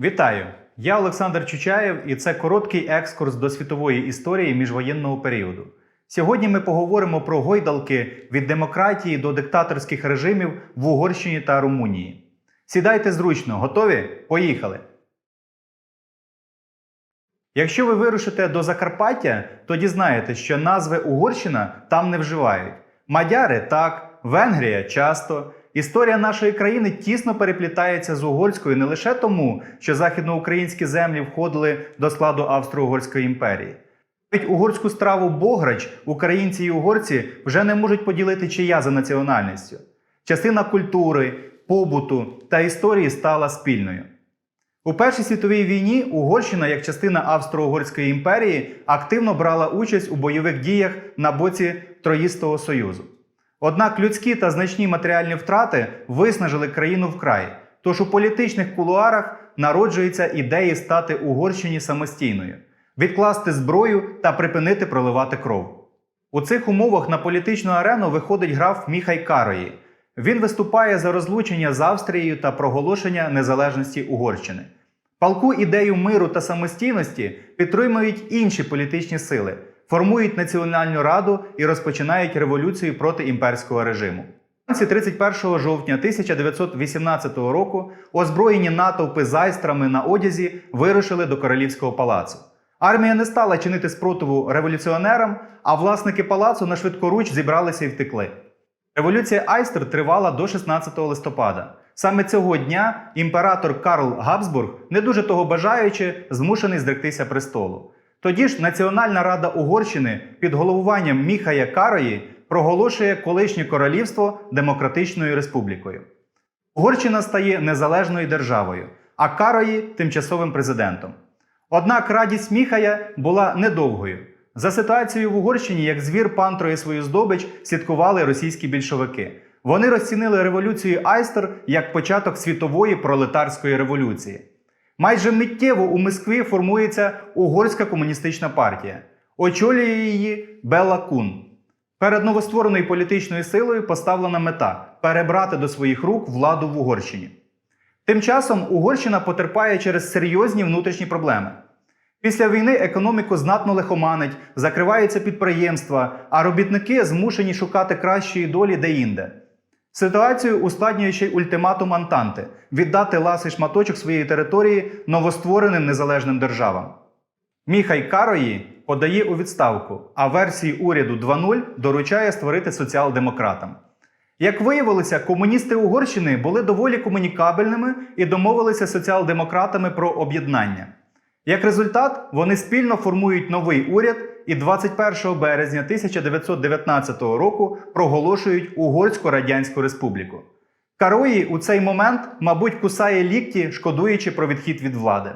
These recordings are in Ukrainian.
Вітаю! Я Олександр Чучаєв, і це короткий екскурс до світової історії міжвоєнного періоду. Сьогодні ми поговоримо про гойдалки від демократії до диктаторських режимів в Угорщині та Румунії. Сідайте зручно, готові? Поїхали! Якщо ви вирушите до Закарпаття, то дізнаєтесь, що назви Угорщина там не вживають. Мадяри так, Венгрія часто. Історія нашої країни тісно переплітається з угорською не лише тому, що західноукраїнські землі входили до складу Австро-Угорської імперії. Навіть угорську страву бограч українці і угорці вже не можуть поділити чия за національністю. Частина культури, побуту та історії стала спільною. У Першій світовій війні Угорщина, як частина Австро-Угорської імперії, активно брала участь у бойових діях на боці Троїстого Союзу. Однак людські та значні матеріальні втрати виснажили країну вкрай, тож у політичних кулуарах народжуються ідеї стати Угорщині самостійною, відкласти зброю та припинити проливати кров. У цих умовах на політичну арену виходить граф Міхай Карої. Він виступає за розлучення з Австрією та проголошення незалежності Угорщини. Палку ідею миру та самостійності підтримують інші політичні сили, формують Національну раду і розпочинають революцію проти імперського режиму. Вранці 31 жовтня 1918 року озброєні натовпи з айстрами на одязі вирушили до королівського палацу. Армія не стала чинити спротиву революціонерам, а власники палацу на швидкоруч зібралися і втекли. Революція Айстер тривала до 16 листопада. Саме цього дня імператор Карл Габсбург, не дуже того бажаючи, змушений зректися престолу. Тоді ж Національна рада Угорщини під головуванням Міхая Карої проголошує колишнє королівство демократичною республікою. Угорщина стає незалежною державою, а Карої тимчасовим президентом. Однак радість Міхая була недовгою. За ситуацією в Угорщині, як звір пантрує свою здобич, слідкували російські більшовики. Вони розцінили революцію Айстер як початок світової пролетарської революції. Майже миттєво у Москві формується угорська комуністична партія. Очолює її Белла Кун. Перед новоствореною політичною силою поставлена мета перебрати до своїх рук владу в Угорщині. Тим часом Угорщина потерпає через серйозні внутрішні проблеми. Після війни економіку знатно лихоманить, закриваються підприємства, а робітники змушені шукати кращої долі деінде. Ситуацію ускладнює ще й ультиматум Антанти віддати ласий шматочок своєї території новоствореним незалежним державам. Міхай Карої подає у відставку, а версії уряду 2.0 доручає створити соціал-демократам. Як виявилося, комуністи Угорщини були доволі комунікабельними і домовилися з соціал-демократами про об'єднання. Як результат, вони спільно формують новий уряд і 21 березня 1919 року проголошують Угорську Радянську Республіку. Карої у цей момент, мабуть, кусає лікті, шкодуючи про відхід від влади.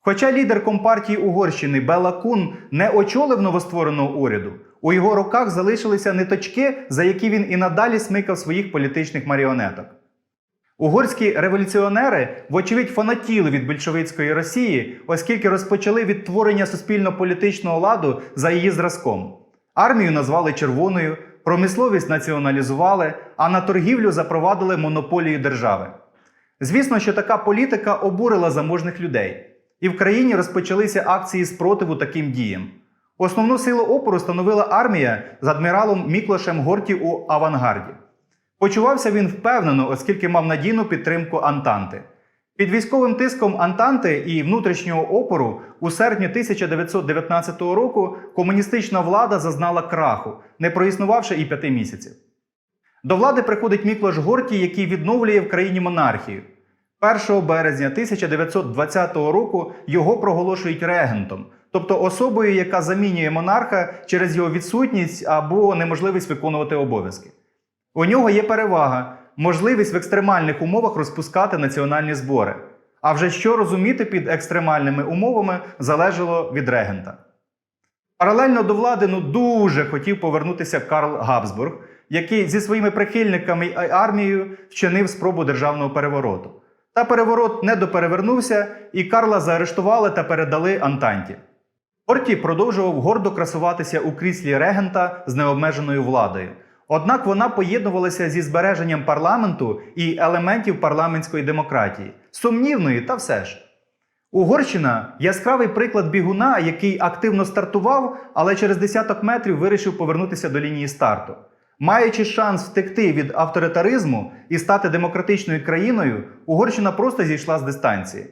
Хоча лідер компартії Угорщини Бела Кун не очолив новоствореного уряду, у його руках залишилися ниточки, за які він і надалі смикав своїх політичних маріонеток. Угорські революціонери, вочевидь, фанатіли від більшовицької Росії, оскільки розпочали відтворення суспільно-політичного ладу за її зразком. Армію назвали червоною, промисловість націоналізували, а на торгівлю запровадили монополію держави. Звісно, що така політика обурила заможних людей, і в країні розпочалися акції спротиву таким діям. Основну силу опору становила армія з адміралом Міклошем Горті у авангарді. Почувався він впевнено, оскільки мав надійну підтримку Антанти. Під військовим тиском Антанти і внутрішнього опору у серпні 1919 року комуністична влада зазнала краху, не проіснувавши і п'яти місяців. До влади приходить Міклош Горті, який відновлює в країні монархію. 1 березня 1920 року його проголошують регентом, тобто особою, яка замінює монарха через його відсутність або неможливість виконувати обов'язки. У нього є перевага можливість в екстремальних умовах розпускати національні збори. А вже що розуміти під екстремальними умовами залежало від регента. Паралельно до влади ну дуже хотів повернутися Карл Габсбург, який зі своїми прихильниками і армією вчинив спробу державного перевороту. Та переворот не доперевернувся, і Карла заарештували та передали Антанті. Орті продовжував гордо красуватися у кріслі регента з необмеженою владою. Однак вона поєднувалася зі збереженням парламенту і елементів парламентської демократії, сумнівної, та все ж. Угорщина яскравий приклад бігуна, який активно стартував, але через десяток метрів вирішив повернутися до лінії старту. Маючи шанс втекти від авторитаризму і стати демократичною країною, Угорщина просто зійшла з дистанції.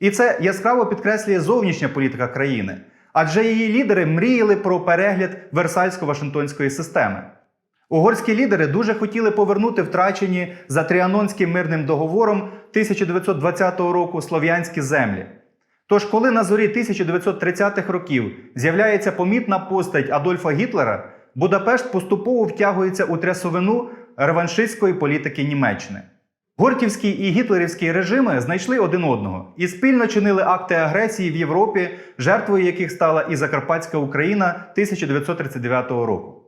І це яскраво підкреслює зовнішня політика країни, адже її лідери мріяли про перегляд Версальсько-Вашингтонської системи. Угорські лідери дуже хотіли повернути втрачені за Тріанонським мирним договором 1920 року слов'янські землі. Тож, коли на зорі 1930-х років з'являється помітна постать Адольфа Гітлера, Будапешт поступово втягується у трясовину реваншистської політики Німеччини. Горківський і гітлерівський режими знайшли один одного і спільно чинили акти агресії в Європі, жертвою яких стала і Закарпатська Україна 1939 року.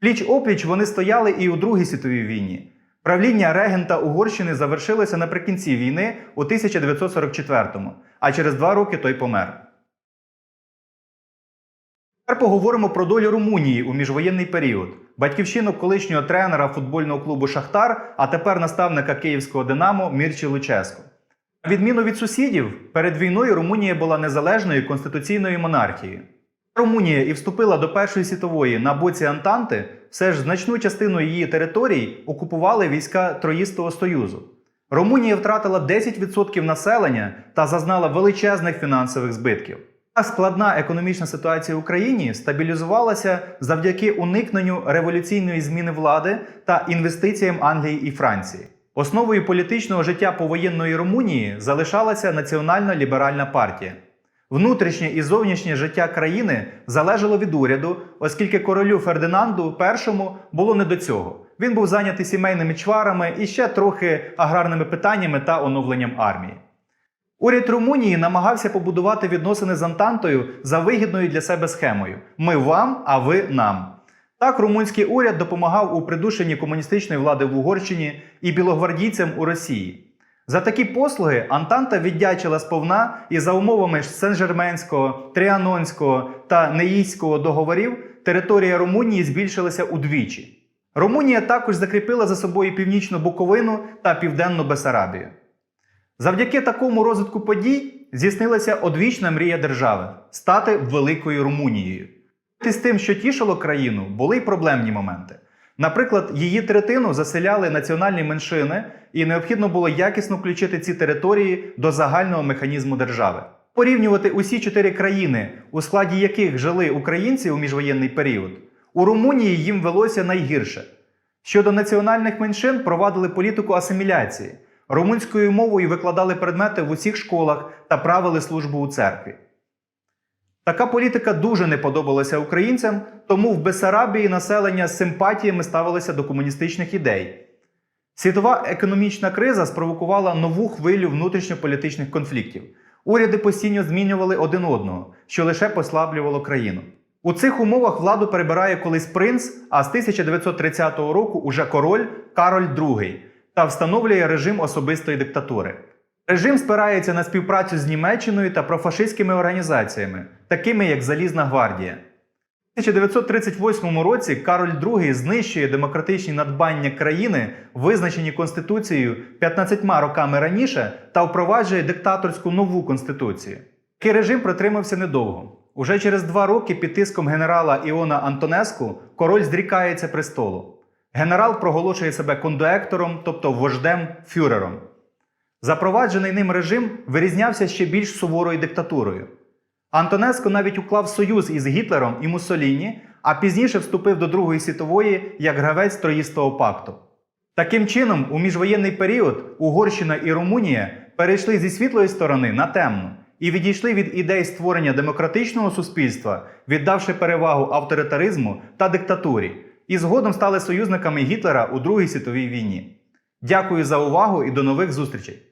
Пліч опліч вони стояли і у Другій світовій війні. Правління регента Угорщини завершилося наприкінці війни у 1944-му, а через два роки той помер. Тепер поговоримо про долю Румунії у міжвоєнний період. Батьківщину колишнього тренера футбольного клубу Шахтар, а тепер наставника київського Динамо Мірчі Луческо. На відміну від сусідів, перед війною Румунія була незалежною конституційною монархією. Румунія і вступила до Першої світової на боці Антанти, все ж значну частину її територій окупували війська Троїстого Союзу. Румунія втратила 10% населення та зазнала величезних фінансових збитків. А складна економічна ситуація в Україні стабілізувалася завдяки уникненню революційної зміни влади та інвестиціям Англії і Франції. Основою політичного життя повоєнної Румунії залишалася національна ліберальна партія. Внутрішнє і зовнішнє життя країни залежало від уряду, оскільки королю Фердинанду І було не до цього. Він був зайнятий сімейними чварами і ще трохи аграрними питаннями та оновленням армії. Уряд Румунії намагався побудувати відносини з Антантою за вигідною для себе схемою: ми вам, а ви нам. Так, румунський уряд допомагав у придушенні комуністичної влади в Угорщині і білогвардійцям у Росії. За такі послуги Антанта віддячила сповна і за умовами Сен-Жерменського, Тріанонського та Неїського договорів територія Румунії збільшилася удвічі. Румунія також закріпила за собою північну Буковину та південну Бесарабію. Завдяки такому розвитку подій здійснилася одвічна мрія держави стати великою Румунією. З тим, що тішило країну, були й проблемні моменти. Наприклад, її третину заселяли національні меншини, і необхідно було якісно включити ці території до загального механізму держави. Порівнювати усі чотири країни, у складі яких жили українці у міжвоєнний період, у Румунії їм велося найгірше. Щодо національних меншин провадили політику асиміляції. Румунською мовою викладали предмети в усіх школах та правили службу у церкві. Така політика дуже не подобалася українцям, тому в Бесарабії населення з симпатіями ставилося до комуністичних ідей. Світова економічна криза спровокувала нову хвилю внутрішньополітичних конфліктів. Уряди постійно змінювали один одного, що лише послаблювало країну. У цих умовах владу перебирає колись принц, а з 1930 року уже король Кароль II та встановлює режим особистої диктатури. Режим спирається на співпрацю з Німеччиною та профашистськими організаціями, такими як Залізна гвардія. У 1938 році Кароль II знищує демократичні надбання країни, визначені Конституцією 15 роками раніше, та впроваджує диктаторську нову конституцію. Такий режим протримався недовго. Уже через два роки під тиском генерала Іона Антонеску король зрікається престолу. Генерал проголошує себе кондуектором, тобто вождем фюрером. Запроваджений ним режим вирізнявся ще більш суворою диктатурою. Антонеско навіть уклав союз із Гітлером і Муссоліні, а пізніше вступив до Другої світової як гравець Троїстого пакту. Таким чином, у міжвоєнний період Угорщина і Румунія перейшли зі світлої сторони на темну і відійшли від ідей створення демократичного суспільства, віддавши перевагу авторитаризму та диктатурі, і згодом стали союзниками Гітлера у Другій світовій війні. Дякую за увагу і до нових зустрічей!